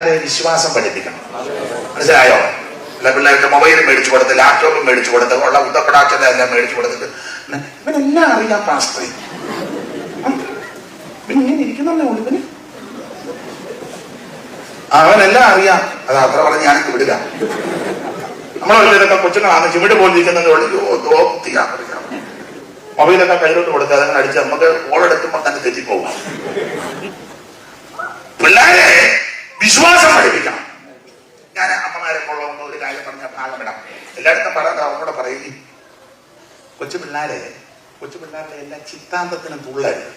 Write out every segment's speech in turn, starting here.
വിശ്വാസം പഠിപ്പിക്കണം. മനസ്സിലായോ? അല്ല പിള്ളേർക്ക് മൊബൈൽ മേടിച്ചു കൊടുത്ത് ലാപ്ടോപ്പ് മേടിച്ചു കൊടുത്ത് ഉള്ള ഉത്തപ്പടാക്ഷത എല്ലാം മേടിച്ചു കൊടുത്തിട്ട് ഇവനെല്ലാം അറിയാം പാസ്റ്റർ പിന്നെ ഇങ്ങനെ ഇരിക്കുന്നല്ലേ ഇവന്? അവനെല്ലാം അറിയാം. അത് അത്ര പറഞ്ഞ് ഞാനൊക്കെ വിടുക നമ്മളെ കൊച്ചിനാണ് ചുമട് പോലിരിക്കുന്നത് മൊബൈലൊക്കെ കയ്യിലോട്ട് കൊടുക്കുക അതങ്ങനെ അടിച്ച് നമുക്ക് ഓളെടുക്കുമ്പോൾ തന്നെ തെറ്റിപ്പോകും പിള്ളേരെ! വിശ്വാസം പഠിപ്പിക്കണം ഞാൻ അമ്മമാരെ കൊള്ളാവുന്ന ഒരു കാര്യം പറഞ്ഞ ഭാഗമിടാം. എല്ലായിടത്തും പറയാതെ അവരോട് പറയുകയും കൊച്ചു പിള്ളേരെ കൊച്ചു പിള്ളേരുടെ എല്ലാ ചിത്താന്തത്തിനും തുള്ളരുത്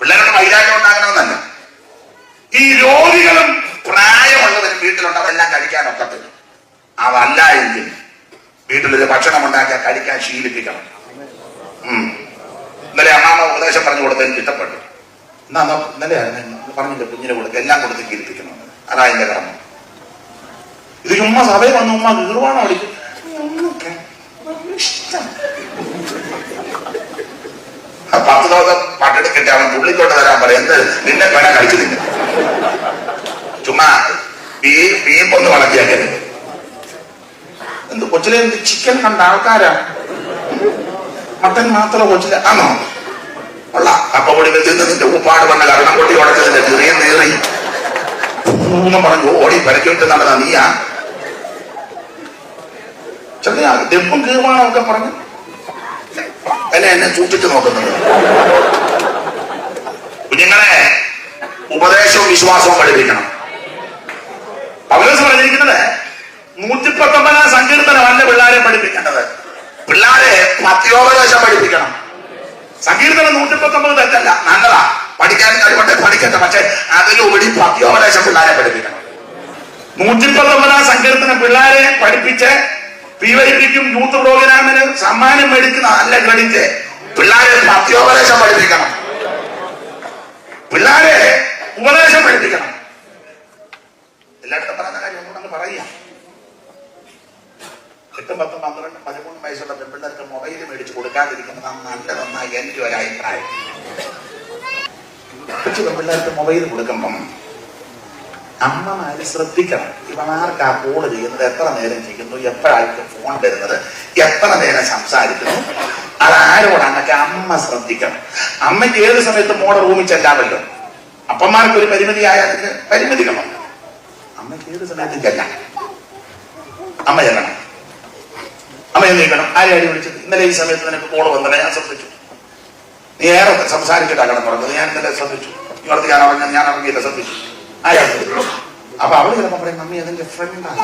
പിള്ളേരുടെ വൈരാഗ്യം ഉണ്ടാകണമെന്നല്ല. ഈ രോഗികളും പ്രായമുള്ളവരും വീട്ടിലുണ്ടവരെല്ലാം കഴിക്കാൻ ഒക്കത്തില്ല. അതല്ല എങ്കിൽ വീട്ടിലൊരു ഭക്ഷണം ഉണ്ടാക്കിയാൽ കഴിക്കാൻ ശീലിപ്പിക്കണം. ഇന്നലെ അമ്മാമ്മ ഉപദേശം പറഞ്ഞു കൊടുത്തതിന് ഇഷ്ടപ്പെട്ടു. എന്നാ ഇന്നലെ പറഞ്ഞില്ല കുഞ്ഞിനെ കൊടുക്ക എല്ലാം കൊടുത്ത് കീർപ്പിക്കണം അതാ എന്റെ കർമ്മം. ഇത് ഉമ്മ സഭയിൽ വന്ന ഉമ്മ ആ പത്ത് ദിവസം പട്ടെടുക്കട്ടെ അവൻ പുള്ളിക്കോട്ട് തരാൻ പറയും. എന്ത്? നിന്നെ വേണം കഴിച്ചു നിന്ന്. ചുമ്മാ ബീ ബീപ്പൊന്ന് വളർത്തിയാക്കരുത്. എന്ത് കൊച്ചിലെ ചിക്കൻ കണ്ട ആൾക്കാരാ? മട്ടൻ മാത്രം കൊച്ചിലെ ആണോ? ഉള്ള കൂടി വെച്ചിട്ട് നിന്റെ ഉപ്പാട് വന്ന കരണം കൊട്ടി ഉടച്ചതിന്റെ ചെറിയ നേറി. മൂന്നും പറഞ്ഞു ഓടി പരക്കിട്ട് നടന്ന നീയാ? ചെറിയ ദെപ്പും ഒക്കെ പറഞ്ഞു. എന്നെ എന്നെ സൂക്ഷിച്ചു നോക്കുന്നത് കുഞ്ഞുങ്ങളെ ഉപദേശവും വിശ്വാസവും പഠിപ്പിക്കണം. പൗലോസ് പറഞ്ഞിരിക്കുന്നത് നൂറ്റി പത്തൊമ്പതാം സങ്കീർത്തനം അല്ല പിള്ളാരെ പഠിപ്പിക്കേണ്ടത്. പിള്ളാരെ മത്യോപദേശം പഠിപ്പിക്കണം. സങ്കീർത്തനം നൂറ്റി പത്തൊമ്പത് തെറ്റല്ല. നല്ലതാ. പഠിക്കാൻ കഴിവുണ്ട് പഠിക്കട്ടെ. പക്ഷെ അതിലുപരി പത്യോപദേശം പിള്ളാരെ പഠിപ്പിക്കണം. നൂറ്റി പത്തൊമ്പതാം സങ്കീർത്തനം പിള്ളാരെ പഠിപ്പിച്ച് പി യൂത്ത് പ്രോഗ്രാമിന് സമ്മാനം മേടിക്കുന്ന നല്ല ക്രെഡിറ്റ്. പിള്ളാരെ പത്യോപദേശം പഠിപ്പിക്കണം പിള്ളാരെ ഉപദേശം പഠിപ്പിക്കണം എല്ലായിടത്തും പറയുന്ന കാര്യം ഒന്നുകൊണ്ടങ്ങ് പറയുക എട്ടും പത്തും പന്ത്രണ്ടും പതിമൂന്നും വയസ്സുള്ള പെൺപിള്ളേർക്ക് മൊബൈൽ മേടിച്ച് കൊടുക്കാതിരിക്കുന്നതാണ് നല്ലതെന്നാണ് എന്റെ ഒരു അഭിപ്രായം. കൊച്ചു പെൺപിള്ളേർക്ക് മൊബൈൽ കൊടുക്കുമ്പം അമ്മമാര് ശ്രദ്ധിക്കണം. ഇവനാർക്കാ കോൾ ചെയ്യുന്നത്? എത്ര നേരം ചെയ്യുന്നു എപ്പോഴായിരിക്കും ഫോൺ വരുന്നത്? എത്ര നേരം സംസാരിക്കുന്നു? അത് ആരോടാന്നൊക്കെ അമ്മ ശ്രദ്ധിക്കണം. അമ്മയ്ക്ക് ഏത് സമയത്ത് മോടെ റൂമിൽ ചെല്ലാമല്ലോ. അപ്പന്മാർക്ക് ഒരു പരിമിതിയായ അതിന് പരിമിതികളുണ്ട്. അമ്മയ്ക്ക് ഏത് സമയത്തും ചെല്ലാം. അമ്മ ചെല്ലണം. അമ്മ നീക്കണം ആരെ അടി വിളിച്ചത്? ഇന്നലെ ഈ സമയത്ത് നിനക്ക് കോൾ വന്നല്ല ഞാൻ ശ്രദ്ധിച്ചു. നീ ഏറെ സംസാരിച്ചിട്ടാകണം പറഞ്ഞത് ഞാൻ ഇന്നലെ ശ്രദ്ധിച്ചു. ഇവിടുത്തെ ഞാൻ അറിഞ്ഞ ഞാൻ അറിഞ്ഞില്ല ശ്രദ്ധിച്ചു. ആരാ അപ്പൊ അവൾ ചിലപ്പോ പറയും മമ്മി അതെന്റെ ഫ്രണ്ടാണ്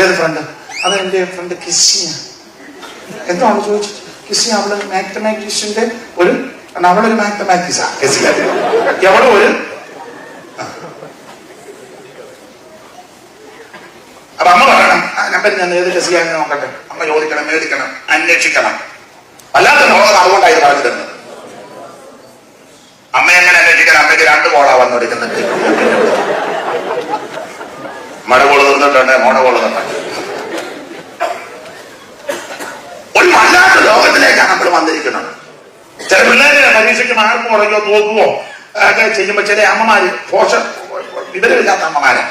ഏത് ഫ്രണ്ട് അത് എന്റെ ഫ്രണ്ട് കിസ്സിയ. എന്താണ് ചോദിച്ചത്? കിസ്സിയ അവൾ മാത്തമാറ്റിക്സിന്റെ ഒരു അവളൊരു മാത്തമാറ്റിക്സാ എവിടെ ഒരു അപ്പൊ അമ്മ പറയണം നമ്പർ ഞാൻ ഏത് കസിയാന്ന് നോക്കട്ടെ. ചോദിക്കണം മേടിക്കണം അന്വേഷിക്കണം. അല്ലാത്ത മോളത് അതുകൊണ്ടായി പറഞ്ഞു അമ്മ എങ്ങനെ അന്വേഷിക്കണം? അമ്മയ്ക്ക് രണ്ട് മോളാ വന്നിരിക്കുന്നത് മഴ കോൾ തന്നിട്ടുണ്ട് മോണ കോൾ തന്നിട്ടുണ്ട് ഒരു വല്ലാത്ത ലോകത്തിലേക്കാണ് നമ്മൾ വന്നിരിക്കുന്നത്. ചില പിള്ളേരെ പരീക്ഷയ്ക്ക് മാർക്ക് കുറയോ തോക്കുവോ ഒക്കെ ചെയ്യുമ്പോ ചില അമ്മമാര് പോഷ വിവരമില്ലാത്ത അമ്മമാരെ.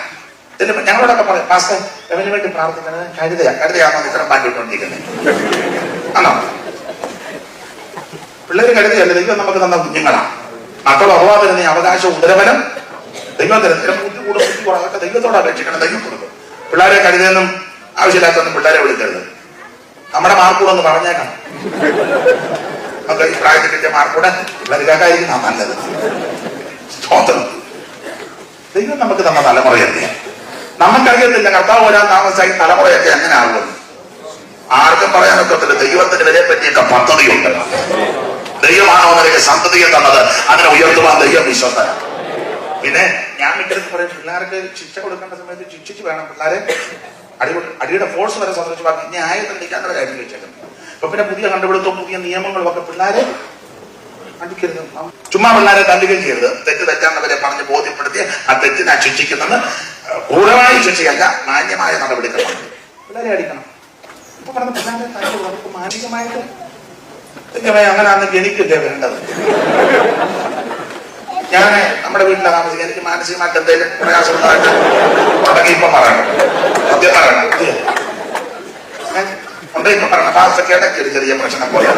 എന്നിട്ട് ഞങ്ങളോടൊക്കെ പറയും പാസ്റ്റർ എവന് വേണ്ടി പ്രാർത്ഥിക്കുന്നത് കരുതയാ കരുതയാണോ ഇത്തരം മാറ്റിക്കൊണ്ടിരിക്കുന്നത് ആണോ പിള്ളേർ കരുതയല്ല ദൈവം നമുക്ക് തന്ന കുഞ്ഞുങ്ങളാണ് മക്കൾ അപവാദത്തിന് അവകാശം ഉദരവനം ദൈവം തരും. ചില ബുദ്ധി കൂടും ബുദ്ധി അതൊക്കെ ദൈവത്തോട് അപേക്ഷിക്കണം ദൈവം കൊടുക്കും. പിള്ളേരെ കരുതെന്നും ആവശ്യമില്ലാത്തൊന്നും പിള്ളേരെ വിളിക്കരുത്. നമ്മുടെ മാർക്കൂടൊന്ന് പറഞ്ഞേക്കണം. നമുക്ക് ഈ പ്രായത്തിൽ കിട്ടിയ മാർക്കൂടെ പിള്ളേർക്കായിരിക്കും നല്ലത്. സ്തോത്രം. ദൈവം നമുക്ക് തന്ന തലമുറയല്ലേ? നമുക്കറിയത്തില്ല. കർത്താവ് വരാൻ താമസിച്ചായി തലമുറയൊക്കെ എങ്ങനെ ആകുമെന്ന് ആർക്കും പറയാനൊക്കത്തില്ല ദൈവത്തിന് വരെ പറ്റിയൊക്കെ പദ്ധതിയുണ്ട്. ദൈവമാണോ നിനക്ക് സന്തതിയെ തന്നത്? അതിനെ ഉയർത്തുവാൻ ദൈവം വിശ്വസന പിന്നെ ഞാൻ മിക്കടുത്ത് പറയും പിള്ളേർക്ക് ശിക്ഷ കൊടുക്കേണ്ട സമയത്ത് ശിക്ഷിച്ച് വേണം. പിള്ളേരെ അടി അടിയുടെ ഫോഴ്സ് വരെ സംബന്ധിച്ച് ന്യായത്തിൽ നിൽക്കാനുള്ള കാര്യം വെച്ചേക്കുന്നത് അപ്പൊ പിന്നെ പുതിയ കണ്ടുപിടുത്തവും പുതിയ നിയമങ്ങളും ഒക്കെ പിള്ളേരെ അടിക്കരുത്. ചുമ്മാ പിള്ളേരെ തല്ലുകയും ചെയ്യരുത്. തെറ്റ് തെറ്റാന്നവരെ പറഞ്ഞ് ബോധ്യപ്പെടുത്തി ആ തെറ്റിനെ ശിക്ഷിക്കുന്നത് ക്രൂരമായ ശിക്ഷയല്ല മാന്യമായ നടപടിക്രമം. പിള്ളേരെ അടിക്കണം. ഇപ്പൊ പറഞ്ഞ പിള്ളേരെ തല്ല് നമുക്ക് മാനസികമായിട്ട് ദൈവമേ, അങ്ങനെയാണെങ്കിൽ എനിക്കില്ലേ വേണ്ടത്. ഞാൻ നമ്മുടെ വീട്ടിലാണ് താമസിക്കുക എനിക്ക് മാനസികമായിട്ട് എന്തെങ്കിലും പ്രയാസം ഉണ്ടായിട്ട് ഉണ്ടെങ്കിൽ ഇപ്പൊ പറയണം. സത്യം പറയണം? ഇപ്പൊ പറയണം. ഫാസ്റ്റൊക്കെ ഇടയ്ക്ക് ഒരു ചെറിയ പ്രശ്നം പോലെ.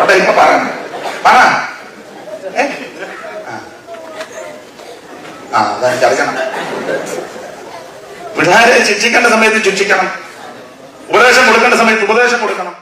ഉണ്ടെങ്കിൽ ഇപ്പൊ പറയണം. പറ. ആ. ആ അതെനിക്ക് അറിയണം. പിള്ളേരെ ശിക്ഷിക്കേണ്ട സമയത്ത് ശിക്ഷിക്കണം. ഉപദേശം കൊടുക്കേണ്ട സമയത്ത് ഉപദേശം കൊടുക്കണം.